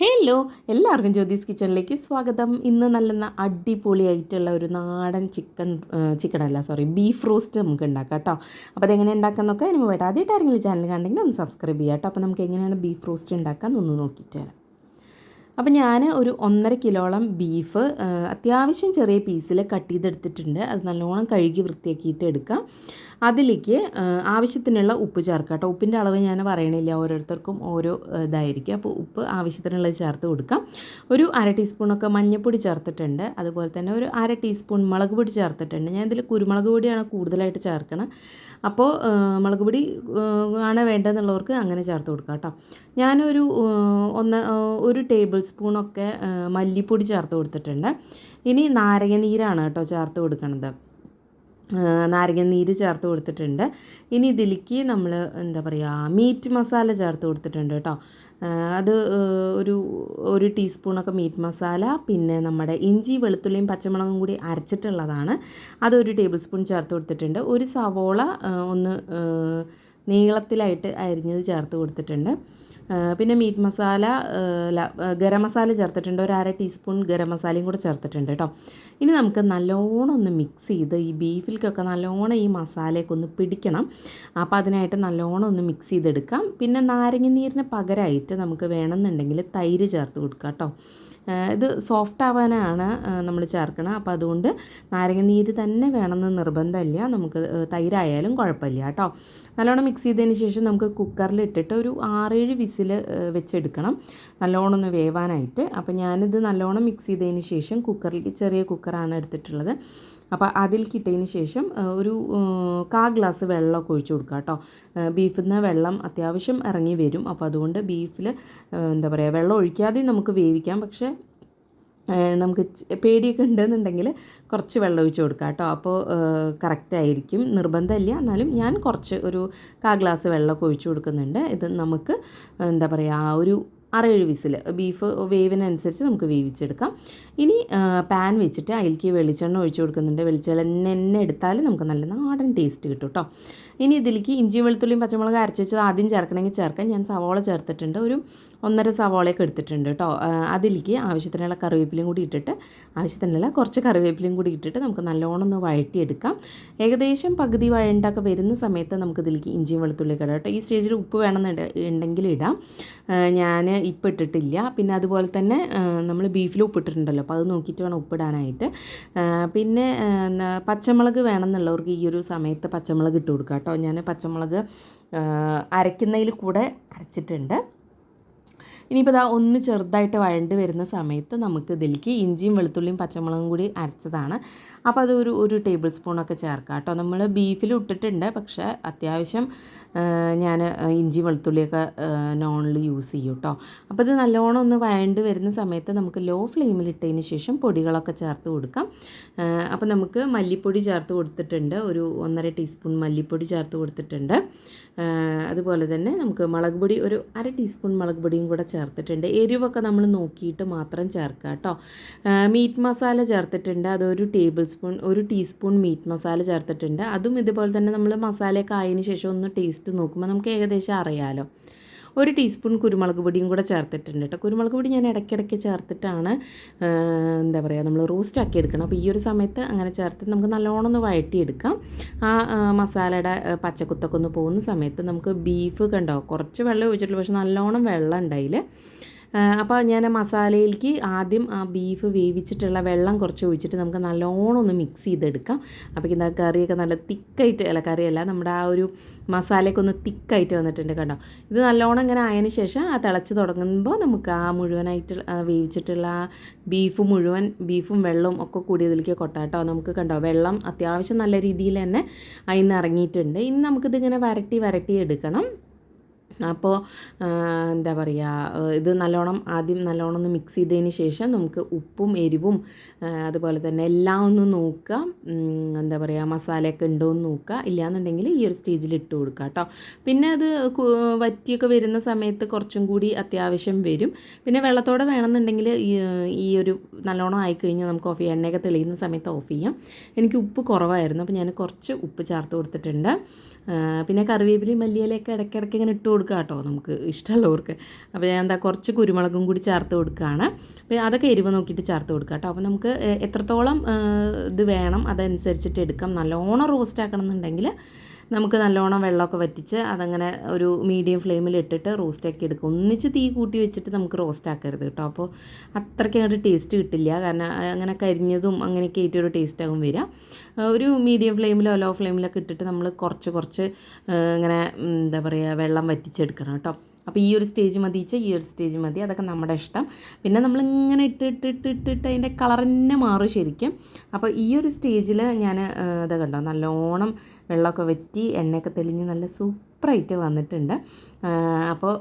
Hello എല്ലാവർക്കും ജ്യോതിസ് കിച്ചണിലേക്ക് സ്വാഗതം. ഇന്ന് നല്ല അടിപൊളിയായിട്ടുള്ള ഒരു നാടൻ ചിക്കൻ ചിക്കൻ അല്ല സോറി ബീഫ് റോസ്റ്റ് നമുക്ക് ഉണ്ടാക്കാം കേട്ടോ അപ്പോൾ അതെങ്ങനെ ഉണ്ടാക്കാമെന്നൊക്കെ അതിന് പോയിട്ട് ആദ്യമായിട്ട് ആരെങ്കിലും ചാനൽ കണ്ടെങ്കിൽ ഒന്ന് സബ്സ്ക്രൈബ് ചെയ്യാം കേട്ടോ അപ്പോൾ നമുക്ക് എങ്ങനെയാണ് ബീഫ് റോസ്റ്റ് ഉണ്ടാക്കാൻ ഒന്ന് നോക്കിയിട്ട് തരാം അപ്പോൾ ഞാൻ ഒരു ഒന്നര കിലോളം ബീഫ് അത്യാവശ്യം ചെറിയ പീസിൽ കട്ട് ചെയ്തെടുത്തിട്ടുണ്ട്. അത് നല്ലോണം കഴുകി വൃത്തിയാക്കിയിട്ട് എടുക്കാം. അതിലേക്ക് ആവശ്യത്തിനുള്ള ഉപ്പ് ചേർക്കുക കേട്ടോ. ഉപ്പിന്റെ അളവ് ഞാൻ പറയണില്ല. ഓരോരുത്തർക്കും ഓരോ ഇതായിരിക്കും. അപ്പോൾ ഉപ്പ് ആവശ്യത്തിനുള്ളത് ചേർത്ത് കൊടുക്കാം. ഒരു അര ടീസ്പൂണൊക്കെ മഞ്ഞൾപ്പൊടി ചേർത്തിട്ടുണ്ട്. അതുപോലെ തന്നെ ഒരു അര ടീസ്പൂൺ മുളക് പൊടി ചേർത്തിട്ടുണ്ട്. ഞാൻ ഇതിൽ കുരുമുളക് പൊടിയാണ് കൂടുതലായിട്ട് ചേർക്കണം. അപ്പോൾ മുളക് പൊടി ആണ് വേണ്ടതെന്നുള്ളവർക്ക് അങ്ങനെ ചേർത്ത് കൊടുക്കാം കേട്ടോ. ഞാനൊരു ഒന്ന് ഒരു ടേബിൾ സ്പൂണൊക്കെ മല്ലിപ്പൊടി ചേർത്ത് കൊടുത്തിട്ടുണ്ട്. ഇനി നാരങ്ങ നീരാണ് കേട്ടോ ചേർത്ത് കൊടുക്കണത്. നാരങ്ങ നീര് ചേർത്ത് കൊടുത്തിട്ടുണ്ട്. ഇനി ഇതിലേക്ക് നമ്മൾ എന്താ പറയുക മീറ്റ് മസാല ചേർത്ത് കൊടുത്തിട്ടുണ്ട് കേട്ടോ. അത് ഒരു ഒരു ടീസ്പൂണൊക്കെ മീറ്റ് മസാല പിന്നെ നമ്മുടെ ഇഞ്ചി വെളുത്തുള്ളിയും പച്ചമുളകും കൂടി അരച്ചിട്ടുള്ളതാണ്. അതൊരു ടേബിൾ സ്പൂൺ ചേർത്ത് കൊടുത്തിട്ടുണ്ട്. ഒരു സവോള ഒന്ന് നീളത്തിലായിട്ട് അരിഞ്ഞത് ചേർത്ത് കൊടുത്തിട്ടുണ്ട്. പിന്നെ മീറ്റ് മസാല ഗരം മസാല ചേർത്തിട്ടുണ്ട്. ഒരു അര ടീസ്പൂൺ ഗരം മസാലയും കൂടെ ചേർത്തിട്ടുണ്ട് കേട്ടോ. ഇനി നമുക്ക് നല്ലോണം ഒന്ന് മിക്സ് ചെയ്ത് ഈ ബീഫിൽക്കൊക്കെ നല്ലോണം ഈ മസാലയൊക്കെ ഒന്ന് പിടിക്കണം. അപ്പോൾ അതിനായിട്ട് നല്ലോണം ഒന്ന് മിക്സ് ചെയ്തെടുക്കാം. പിന്നെ നാരങ്ങ നീരിന് പകരമായിട്ട് നമുക്ക് വേണമെന്നുണ്ടെങ്കിൽ തൈര് ചേർത്ത് കൊടുക്കാം കേട്ടോ. ഇത് സോഫ്റ്റ് ആവാനാണ് നമ്മൾ ചേർക്കണം. അപ്പോൾ അതുകൊണ്ട് നാരങ്ങ നീര് തന്നെ വേണമെന്ന് നിർബന്ധമില്ല. നമുക്ക് തൈരായാലും കുഴപ്പമില്ല കേട്ടോ. നല്ലോണം മിക്സ് ചെയ്തതിന് ശേഷം നമുക്ക് കുക്കറിൽ ഇട്ടിട്ട് ഒരു ആറേഴ് വിസിൽ വെച്ചെടുക്കണം. നല്ലോണം ഒന്ന് വേവാനായിട്ട്. അപ്പോൾ ഞാനിത് നല്ലോണം മിക്സ് ചെയ്തതിന് ശേഷം കുക്കറിൽ ചെറിയ കുക്കറാണ് എടുത്തിട്ടുള്ളത്. അപ്പോൾ അതിൽ കിട്ടിയതിന് ശേഷം ഒരു കാ ഗ്ലാസ് വെള്ളമൊക്കെ ഒഴിച്ചു കൊടുക്കുക കേട്ടോ. ബീഫിൽ നിന്ന് വെള്ളം അത്യാവശ്യം ഇറങ്ങി വരും. അപ്പോൾ അതുകൊണ്ട് ബീഫിൽ എന്താ പറയുക വെള്ളം ഒഴിക്കാതെ നമുക്ക് വേവിക്കാം. പക്ഷേ നമുക്ക് പേടിയൊക്കെ ഉണ്ടെന്നുണ്ടെങ്കിൽ കുറച്ച് വെള്ളം ഒഴിച്ച് കൊടുക്കുക കേട്ടോ. അപ്പോൾ കറക്റ്റായിരിക്കും നിർബന്ധമില്ല. എന്നാലും ഞാൻ കുറച്ച് ഒരു കാ ഗ്ലാസ് വെള്ളമൊക്കെ ഒഴിച്ചു കൊടുക്കുന്നുണ്ട്. ഇത് നമുക്ക് എന്താ പറയുക ആ ഒരു അറേഴ് വിസിൽ ബീഫ് വേവിനനുസരിച്ച് നമുക്ക് വേവിച്ചെടുക്കാം. ഇനി പാൻ വെച്ചിട്ട് അതിലേക്ക് വെളിച്ചെണ്ണ ഒഴിച്ചു കൊടുക്കുന്നുണ്ട്. വെളിച്ചെണ്ണ എന്നെ എടുത്താൽ നമുക്ക് നല്ല നാടൻ ടേസ്റ്റ് കിട്ടും കേട്ടോ ഇനി ഇതിലേക്ക് ഇഞ്ചി വെളുത്തുള്ളിയും പച്ചമുളക് അരച്ച് ആദ്യം ചേർക്കണമെങ്കിൽ ചേർക്കാം. ഞാൻ സവോള ചേർത്തിട്ടുണ്ട്. ഒരു ഒന്നര സവാളയൊക്കെ എടുത്തിട്ടുണ്ട് കേട്ടോ. അതിലേക്ക് ആവശ്യത്തിനുള്ള കറിവേപ്പിലയും കൂടി ഇട്ടിട്ട് ആവശ്യത്തിനുള്ള കുറച്ച് കറിവേപ്പിലയും കൂടി ഇട്ടിട്ട് നമുക്ക് നല്ലോണം ഒന്ന് വഴറ്റിയെടുക്കാം. ഏകദേശം പകുതി വഴണ്ടൊക്കെ വരുന്ന സമയത്ത് നമുക്ക് ഇതിലേക്ക് ഇഞ്ചിയും വെളുത്തുള്ളി ഇടാം കേട്ടോ. ഈ സ്റ്റേജിൽ ഉപ്പ് വേണമെന്നുണ്ടെങ്കിൽ ഇടാം. ഞാൻ ഇപ്പം ഇട്ടിട്ടില്ല. പിന്നെ അതുപോലെ തന്നെ നമ്മൾ ബീഫിൽ ഉപ്പിട്ടിട്ടുണ്ടല്ലോ അപ്പോൾ അത് നോക്കിയിട്ട് വേണം ഉപ്പിടാനായിട്ട് പിന്നെ പച്ചമുളക് വേണമെന്നുള്ളവർക്ക് ഈ ഒരു സമയത്ത് പച്ചമുളക് ഇട്ട് കൊടുക്കാം കേട്ടോ. ഞാൻ പച്ചമുളക് അരയ്ക്കുന്നതിൽ കൂടെ അരച്ചിട്ടുണ്ട്. ഇനിയിപ്പോൾ ഇതാ ഒന്ന് ചെറുതായിട്ട് വഴണ്ട് വരുന്ന സമയത്ത് നമുക്ക് ഇതിലേക്ക് ഇഞ്ചിയും വെളുത്തുള്ളിയും പച്ചമുളകും കൂടി അരച്ചതാണ്. അപ്പോൾ അത് ഒരു ഒരു ടേബിൾ സ്പൂണൊക്കെ ചേർക്കാം കേട്ടോ. നമ്മൾ ബീഫിൽ ഇട്ടിട്ടുണ്ട്. പക്ഷേ അത്യാവശ്യം ഞാൻ ഇഞ്ചി വെളുത്തുള്ളിയൊക്കെ നോണിൽ യൂസ് ചെയ്യും കേട്ടോ അപ്പോൾ ഇത് നല്ലോണം ഒന്ന് വഴണ്ട് വരുന്ന സമയത്ത് നമുക്ക് ലോ ഫ്ലെയിമിൽ ഇട്ടതിന് ശേഷം പൊടികളൊക്കെ ചേർത്ത് കൊടുക്കാം. അപ്പോൾ നമുക്ക് മല്ലിപ്പൊടി ചേർത്ത് കൊടുത്തിട്ടുണ്ട്. ഒരു ഒന്നര ടീസ്പൂൺ മല്ലിപ്പൊടി ചേർത്ത് കൊടുത്തിട്ടുണ്ട്. അതുപോലെ തന്നെ നമുക്ക് മുളക് പൊടി ഒരു അര ടീസ്പൂൺ മുളക് പൊടിയും കൂടെ ചേർത്തിട്ടുണ്ട്. എരിവൊക്കെ നമ്മൾ നോക്കിയിട്ട് മാത്രം ചേർക്കുക കേട്ടോ മീറ്റ് മസാല ചേർത്തിട്ടുണ്ട്. അതൊരു ടേബിൾ സ്പൂൺ ഒരു ടീസ്പൂൺ മീറ്റ് മസാല ചേർത്തിട്ടുണ്ട്. അതും ഇതുപോലെ തന്നെ നമ്മൾ മസാലയൊക്കെ ആയതിനു ശേഷം ഒന്ന് ടേസ്റ്റ് നോക്കുമ്പോൾ നമുക്ക് ഏകദേശം അറിയാമല്ലോ ഒരു ടീസ്പൂൺ കുരുമുളക് പൊടിയും കൂടെ ചേർത്തിട്ടുണ്ട് കേട്ടോ. കുരുമുളക് പൊടി ഞാൻ ഇടയ്ക്കിടയ്ക്ക് ചേർത്തിട്ടാണ് എന്താ പറയുക നമ്മൾ റോസ്റ്റ് ആക്കി എടുക്കണം. അപ്പോൾ ഈ ഒരു സമയത്ത് അങ്ങനെ ചേർത്ത് നമുക്ക് നല്ലോണം ഒന്ന് വഴറ്റിയെടുക്കാം. ആ മസാലയുടെ പച്ചക്കുത്തൊക്കെ ഒന്ന് പോകുന്ന സമയത്ത് നമുക്ക് ബീഫ് കണ്ടോ? കുറച്ച് വെള്ളം ഒഴിച്ചിട്ടുള്ളൂ പക്ഷെ നല്ലോണം വെള്ളം ഉണ്ടായില്ല അപ്പോൾ ഞാൻ ആ മസാലയിലേക്ക് ആദ്യം ആ ബീഫ് വേവിച്ചിട്ടുള്ള വെള്ളം കുറച്ച് ഒഴിച്ചിട്ട് നമുക്ക് നല്ലോണം ഒന്ന് മിക്സ് ചെയ്തെടുക്കാം. അപ്പോൾ എന്താ കറിയൊക്കെ നല്ല തിക്കായിട്ട് അല്ല കറിയല്ല നമ്മുടെ ആ ഒരു മസാലയൊക്കെ ഒന്ന് തിക്കായിട്ട് വന്നിട്ടുണ്ട് കേട്ടോ ഇത് നല്ലോണം ഇങ്ങനെ ആയതിന് ശേഷം ആ തിളച്ച് തുടങ്ങുമ്പോൾ നമുക്ക് ആ മുഴുവനായിട്ട് വേവിച്ചിട്ടുള്ള ആ ബീഫ് മുഴുവൻ ബീഫും വെള്ളവും ഒക്കെ കൂടി ഇതിലേക്ക് കൊട്ടാട്ടോ നമുക്ക് കണ്ടോ വെള്ളം അത്യാവശ്യം നല്ല രീതിയിൽ തന്നെ അതിൽ നിന്ന് ഇറങ്ങിയിട്ടുണ്ട്. ഇനി നമുക്കിതിങ്ങനെ വരട്ടി വരട്ടി എടുക്കണം. അപ്പോൾ എന്താ പറയുക ഇത് നല്ലോണം ആദ്യം നല്ലോണം ഒന്ന് മിക്സ് ചെയ്തതിന് ശേഷം നമുക്ക് ഉപ്പും എരിവും അതുപോലെ തന്നെ എല്ലാം ഒന്ന് നോക്കുക. എന്താ പറയുക മസാലയൊക്കെ ഉണ്ടോ എന്ന് നോക്കുക. ഇല്ലയെന്നുണ്ടെങ്കിൽ ഈ ഒരു സ്റ്റേജിൽ ഇട്ട് കൊടുക്കുക കേട്ടോ. പിന്നെ അത് വറ്റിയൊക്കെ വരുന്ന സമയത്ത് കുറച്ചും കൂടി അത്യാവശ്യം വരും. പിന്നെ വെള്ളത്തോടെ വേണമെന്നുണ്ടെങ്കിൽ ഈ ഒരു നല്ലോണം ആയിക്കഴിഞ്ഞാൽ നമുക്ക് ഓഫ് ചെയ്യാം. എണ്ണയൊക്കെ തെളിയുന്ന സമയത്ത് ഓഫ് ചെയ്യാം. എനിക്ക് ഉപ്പ് കുറവായിരുന്നു. അപ്പോൾ ഞാൻ കുറച്ച് ഉപ്പ് ചേർത്ത് കൊടുത്തിട്ടുണ്ട്. പിന്നെ കറിവേപ്പിലയും മല്ലിയിലയൊക്കെ ഇടയ്ക്കിടയ്ക്ക് ഇങ്ങനെ ഇട്ട് കൊടുക്കുക കേട്ടോ നമുക്ക് ഇഷ്ടമുള്ളവർക്ക്. അപ്പോൾ ഞാൻ എന്താ കുറച്ച് കുരുമുളകും കൂടി ചേർത്ത് കൊടുക്കുകയാണ്. അപ്പോൾ അതൊക്കെ എരിവ് നോക്കിയിട്ട് ചേർത്ത് കൊടുക്കുക കേട്ടോ. അപ്പോൾ നമുക്ക് എത്രത്തോളം ഇത് വേണം അതനുസരിച്ചിട്ട് എടുക്കാം. നല്ലോണം റോസ്റ്റ് ആക്കണം എന്നുണ്ടെങ്കിൽ നമുക്ക് നല്ലോണം വെള്ളമൊക്കെ വറ്റിച്ച് അതങ്ങനെ ഒരു മീഡിയം ഫ്ലെയിമിൽ ഇട്ടിട്ട് റോസ്റ്റാക്കി എടുക്കും. ഒന്നിച്ച് തീ കൂട്ടി വെച്ചിട്ട് നമുക്ക് റോസ്റ്റ് ആക്കരുത് കേട്ടോ. അപ്പോൾ അത്രയ്ക്ക് അങ്ങോട്ട് ടേസ്റ്റ് കിട്ടില്ല. കാരണം അങ്ങനെ കരിഞ്ഞതും അങ്ങനെയൊക്കെ ആയിട്ട് ഒരു ടേസ്റ്റ് ആകും വരിക. ഒരു മീഡിയം ഫ്ലെയിമിലോ ലോ ഫ്ലെയിമിലൊക്കെ ഇട്ടിട്ട് നമ്മൾ കുറച്ച് കുറച്ച് ഇങ്ങനെ എന്താ പറയുക വെള്ളം വറ്റിച്ചെടുക്കണം കേട്ടോ. അപ്പോൾ ഈ ഒരു സ്റ്റേജ് മതി വെച്ചാൽ ഈ ഒരു സ്റ്റേജ് മതി. അതൊക്കെ നമ്മുടെ ഇഷ്ടം. പിന്നെ നമ്മളിങ്ങനെ ഇട്ട് ഇട്ട് ഇട്ട് ഇട്ട് അതിന്റെ കളർ തന്നെ മാറും ശരിക്കും. അപ്പോൾ ഈ ഒരു സ്റ്റേജിൽ ഞാൻ ഇത് കണ്ടോ? നല്ലോണം വെള്ളമൊക്കെ വറ്റി എണ്ണയൊക്കെ തെളിഞ്ഞ് നല്ല സൂപ്പറായിട്ട് വന്നിട്ടുണ്ട്. അപ്പോൾ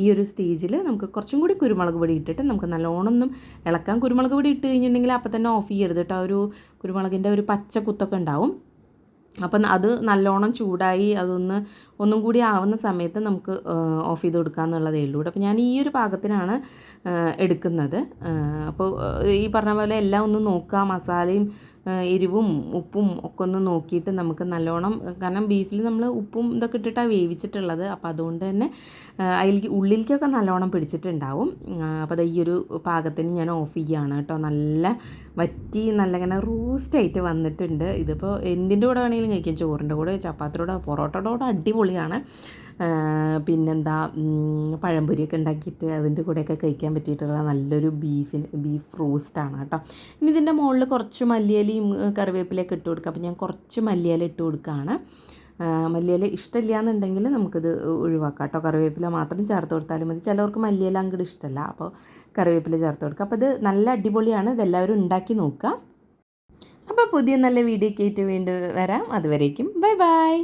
ഈ ഒരു സ്റ്റേജിൽ നമുക്ക് കുറച്ചും കൂടി കുരുമുളക് പൊടി ഇട്ടിട്ട് നമുക്ക് നല്ലോണം ഒന്നും ഇളക്കാം. കുരുമുളക് പൊടി ഇട്ട് കഴിഞ്ഞിട്ടുണ്ടെങ്കിൽ അപ്പോൾ തന്നെ ഓഫ് ചെയ്യരുത് കേട്ടോ. ഒരു കുരുമുളകിന്റെ ഒരു പച്ച കുത്തൊക്കെ ഉണ്ടാവും. അപ്പം അത് നല്ലോണം ചൂടായി അതൊന്ന് ഒന്നും കൂടി ആവുന്ന സമയത്ത് നമുക്ക് ഓഫ് ചെയ്ത് കൊടുക്കുക എന്നുള്ളതേ ഉള്ളൂ അപ്പോൾ ഞാൻ ഈ ഒരു പാകത്തിനാണ് എടുക്കുന്നത്. അപ്പോൾ ഈ പറഞ്ഞ പോലെ എല്ലാം ഒന്ന് നോക്കുക മസാലയും എരിവും ഉപ്പും ഒക്കെ ഒന്ന് നോക്കിയിട്ട് നമുക്ക് നല്ലോണം കാരണം ബീഫിൽ നമ്മൾ ഉപ്പും ഇതൊക്കെ ഇട്ടിട്ടാണ് വേവിച്ചിട്ടുള്ളത്. അപ്പോൾ അതുകൊണ്ട് തന്നെ അതിലേക്ക് ഉള്ളിലേക്കൊക്കെ നല്ലോണം പിടിച്ചിട്ടുണ്ടാവും. അപ്പോൾ അത് ഈ ഒരു പാകത്തിന് ഞാൻ ഓഫ് ചെയ്യുകയാണ് കേട്ടോ. നല്ല വറ്റി നല്ല ഇങ്ങനെ റോസ്റ്റായിട്ട് വന്നിട്ടുണ്ട്. ഇതിപ്പോൾ എന്തിന്റെ കൂടെ വേണമെങ്കിലും കഴിക്കാം. ചോറിന്റെ കൂടെ ചപ്പാത്തിയുടെ കൂടെ പൊറോട്ടയുടെ കൂടെ അടിപൊളിയാണ്. പിന്നെന്താ പഴംപൊരിയൊക്കെ ഉണ്ടാക്കിയിട്ട് അതിന്റെ കൂടെയൊക്കെ കഴിക്കാൻ പറ്റിയിട്ടുള്ള നല്ലൊരു ബീഫിന് ബീഫ് റോസ്റ്റാണ് കേട്ടോ. ഇനി ഇതിന്റെ മുകളിൽ കുറച്ച് മല്ലിയിലയും കറിവേപ്പിലയൊക്കെ ഇട്ട് കൊടുക്കുക അപ്പോൾ ഞാൻ കുറച്ച് മല്ലിയില ഇട്ട് കൊടുക്കുകയാണ്. മല്ലിയല ഇഷ്ടമില്ല എന്നുണ്ടെങ്കിൽ നമുക്കിത് ഒഴിവാക്കാം കേട്ടോ. കറിവേപ്പില മാത്രം ചേർത്ത് കൊടുത്താലും മതി. ചിലവർക്ക് മല്ലിയില അങ്ങോട്ട് ഇഷ്ടമല്ല. അപ്പോൾ കറിവേപ്പില ചേർത്ത് കൊടുക്കുക അപ്പോൾ ഇത് നല്ല അടിപൊളിയാണ്. ഇതെല്ലാവരും ഉണ്ടാക്കി നോക്കുക. അപ്പോൾ പുതിയ നല്ല വീഡിയോ ആയിട്ട് വീണ്ടും വരാം. അതുവരേക്കും. Bye bye.